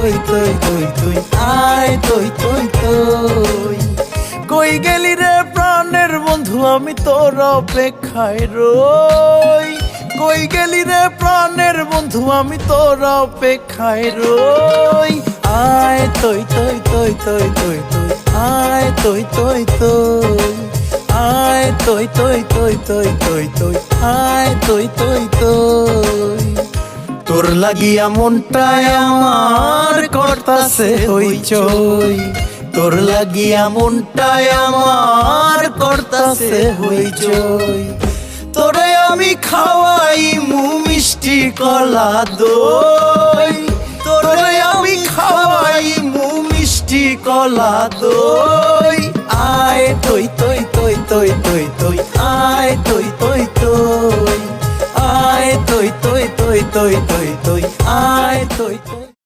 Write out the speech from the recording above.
তৈ তৈ তৈ তৈ আয় তৈ তৈ তৈ কই গেলি রে প্রাণের বন্ধু আমি তোর অপেক্ষায় রই কই গেলি রে প্রাণের বন্ধু আমি তোর অপেক্ষায় রই আয় তৈ তৈ তৈ তৈ তৈ তৈ আয় তৈ তৈ তৈ আয় তৈ তৈ তৈ তৈ তৈ তৈ আয় তৈ তৈ তৈ তোর লাগিয়া মনটায় আমার করতাছে হইচই তোর লাগিয়া মনটায় আমার করতাছে হইচই তোরে আমি খাওয়াই মু মিষ্টি কলা দই। তোরে আমি খাওয়াই মু মিষ্টি কলা দই। আয় তৈ তৈ তৈ তৈ তৈ তৈ, আয় তৈ তৈ তৈ। আয় তৈ তৈ তৈ তৈ তৈ তৈ আয় তৈ তৈ